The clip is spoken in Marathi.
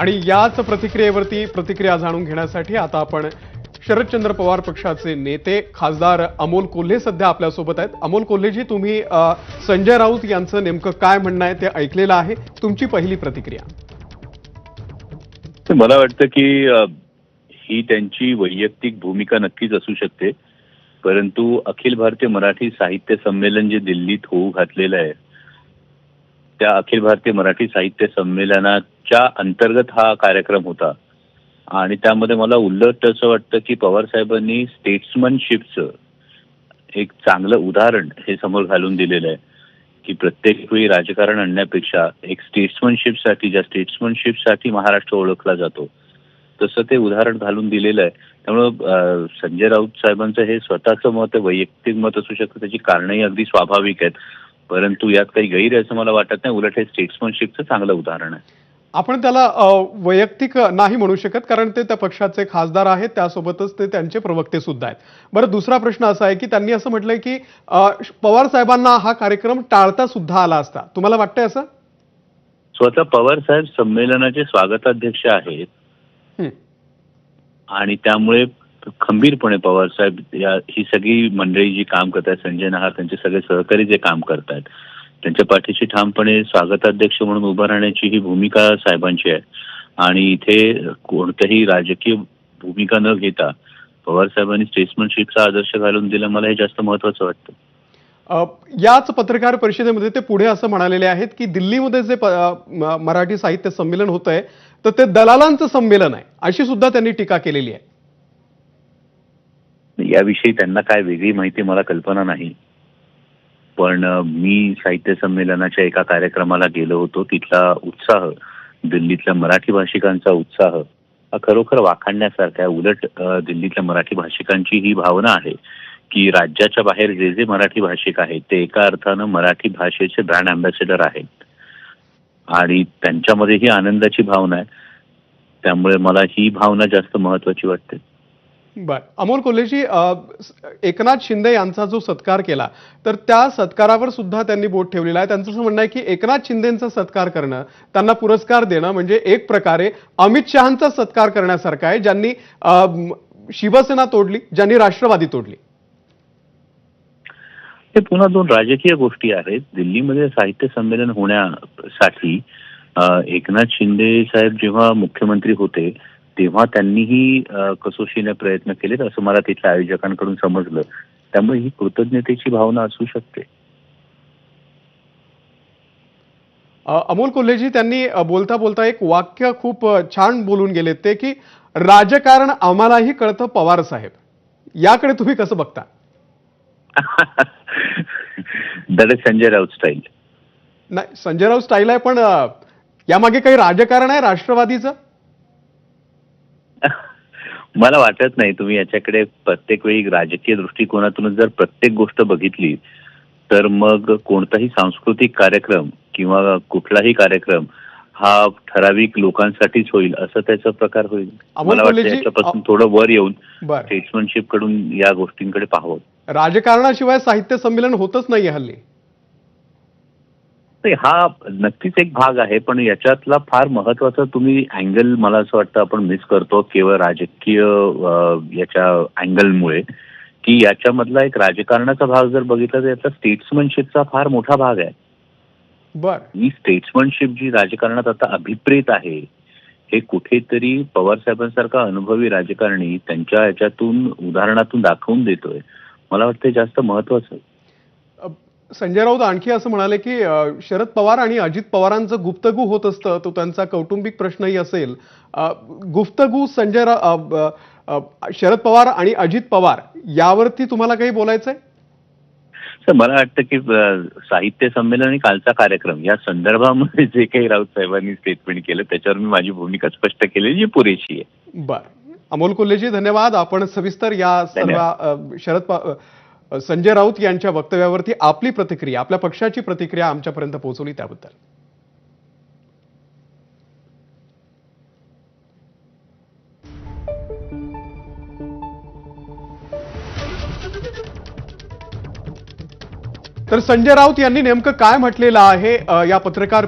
आणि याच प्रतिक्रियेवरती प्रतिक्रिया जाणून घेण्यासाठी आता आपण शरदचंद्र पवार पक्षाचे नेते खासदार अमोल कोल्हे सध्या आपल्यासोबत आहेत. अमोल कोल्हेजी तुम्ही संजय राऊत यांचं नेमकं काय म्हणणं आहे ते ऐकलेलं आहे. तुमची पहिली प्रतिक्रिया. मला वाटतं की ही त्यांची वैयक्तिक भूमिका नक्कीच असू शकते. परंतु अखिल भारतीय मराठी साहित्य संमेलन जे दिल्लीत होऊ घातलेलं आहे त्या अखिल भारतीय मराठी साहित्य संमेलनात च्या अंतर्गत हा कार्यक्रम होता. आणि त्यामध्ये मला उल्लट असं वाटतं की पवार साहेबांनी स्टेट्समनशिपचं एक चांगलं उदाहरण हे समोर घालून दिलेलं आहे. की प्रत्येक वेळी राजकारण आणण्यापेक्षा एक स्टेट्समनशिपसाठी ज्या स्टेट्समनशिपसाठी महाराष्ट्र ओळखला जातो तसं ते उदाहरण घालून दिलेलं आहे. त्यामुळं संजय राऊत साहेबांचं हे स्वतःचं मत आहे, वैयक्तिक मत असू शकतं त्याची कारणंही अगदी स्वाभाविक आहेत. परंतु यात काही गैर आहे असं मला वाटत नाही. उलट हे स्टेट्समनशिपचं चांगलं उदाहरण आहे. आपण त्याला वैयक्तिक नाही म्हणू शकत कारण ते त्या पक्षाचे खासदार आहेत त्यासोबतच ते त्यांचे प्रवक्ते सुद्धा आहेत. बरं दुसरा प्रश्न असा आहे की त्यांनी असं म्हटलंय की पवार साहेबांना हा कार्यक्रम टाळता सुद्धा आला असता. तुम्हाला वाटतंय असं? स्वतः पवार साहेब संमेलनाचे स्वागताध्यक्ष आहेत. हं. आणि त्यामुळे खंबीरपणे पवार साहेब या ही सगळी मंडळी जी काम करतात संजय नहार त्यांचे सगळे सहकारी जे काम करतायत त्यांच्या पाठीशी ठामपणे स्वागताध्यक्ष म्हणून उभं राहण्याची ही भूमिका साहेबांची आहे. आणि इथे कोणत्याही राजकीय भूमिका न घेता पवार साहेबांनी स्टेट्समनशिपचा आदर्श घालून दिला मला हे जास्त महत्वाचं वाटतं. याच पत्रकार परिषदेमध्ये ते पुढे असं म्हणालेले आहेत की दिल्लीमध्ये जे मराठी साहित्य संमेलन होत आहे तर ते दलालांचं संमेलन आहे अशी सुद्धा त्यांनी टीका केलेली आहे. याविषयी त्यांना काय वेगळी माहिती मला कल्पना नाही. पण मी साहित्य संमेलनाच्या एका कार्यक्रमाला गेलो होतो. तिथला उत्साह दिल्लीतल्या मराठी भाषिकांचा उत्साह हा खरोखर वाखाणण्यासारखा आहे. उलट दिल्लीतल्या मराठी भाषिकांची ही भावना आहे की राज्याच्या बाहेर जे जे मराठी भाषिक आहेत ते एका अर्थानं मराठी भाषेचे ब्रँड अँबॅसेडर आहेत. आणि त्यांच्यामध्ये ही आनंदाची भावना आहे. त्यामुळे मला ही भावना जास्त महत्वाची वाटते. बर. अमोल कोल्हेजी एकनाथ शिंदे यांचा जो सत्कार केला तर त्या सत्कारावर सुद्धा त्यांनी बोट ठेवलेला आहे. त्यांचं असं म्हणणं आहे की एकनाथ शिंदेचा सत्कार करणं त्यांना पुरस्कार देणं म्हणजे एक प्रकारे अमित शहाचा सत्कार करण्यासारखं आहे ज्यांनी शिवसेना तोडली ज्यांनी राष्ट्रवादी तोडली. हे पुन्हा दोन राजकीय गोष्टी आहेत. दिल्लीमध्ये साहित्य संमेलन होण्यासाठी एकनाथ शिंदे साहेब जेव्हा मुख्यमंत्री होते तेव्हा त्यांनीही कसोशीने प्रयत्न केलेत असं मला तिथल्या आयोजकांकडून समजलं. त्यामुळे ही कृतज्ञतेची भावना असू शकते. अमोल कोल्हेजी त्यांनी बोलता बोलता एक वाक्य खूप छान बोलून गेले ते की राजकारण आम्हालाही कळतं पवार साहेब. याकडे तुम्ही कसं बघता? That is Sanjay Raut style नाही संजय राऊत स्टाईल आहे पण यामागे काही राजकारण आहे राष्ट्रवादीचं? मला वाटत नाही तुम्ही याच्याकडे प्रत्येक वेळी राजकीय दृष्टिकोनातूनच जर प्रत्येक गोष्ट बघितली तर मग कोणताही सांस्कृतिक कार्यक्रम किंवा कुठलाही कार्यक्रम हा ठराविक लोकांसाठीच होईल असं त्याचा प्रकार होईल. मला वाटतं याच्यापासून थोडं वर येऊन स्टेट्समनशिपकडून या गोष्टींकडे पाहावं. राजकारणाशिवाय साहित्य संमेलन होतच नाही हल्ली. तर हा नक्कीच एक भाग आहे पण याच्यातला फार महत्त्वाचा तुम्ही अँगल मला असं वाटतं आपण मिस करतो केवळ राजकीय याच्या अँगलमुळे की याच्यामधला एक राजकारणाचा भाग जर बघितला तर याचा स्टेट्समनशिपचा फार मोठा भाग आहे. बर. ही स्टेट्समनशिप जी राजकारणात आता अभिप्रेत आहे हे कुठेतरी पवार साहेबांसारखा अनुभवी राजकारणी त्यांच्या याच्यातून उदाहरणातून दाखवून देतोय. मला वाटतं जास्त महत्वाचं संजय राऊत आणखी असं म्हणाले की शरद पवार आणि अजित पवारांचं गुप्तगू होत असतं तो त्यांचा कौटुंबिक प्रश्नही असेल. गुप्तगू संजय शरद पवार आणि अजित पवार यावरती तुम्हाला काही बोलायचंय? तर मला वाटतं की साहित्य संमेलन आणि कालचा कार्यक्रम या संदर्भामध्ये जे काही राऊत साहेबांनी स्टेटमेंट केलं त्याच्यावर मी माझी भूमिका स्पष्ट केली जी पुरेशी आहे. बर. अमोल कोल्हेजी धन्यवाद. आपण सविस्तर या सर्व शरद संजय राऊत यांच्या वक्तव्यावरती आपली प्रतिक्रिया आपल्या पक्षाची प्रतिक्रिया आमच्यापर्यंत पोहोचवली त्याबद्दल. तर संजय राऊत यांनी नेमकं काय म्हटलेलं आहे या पत्रकार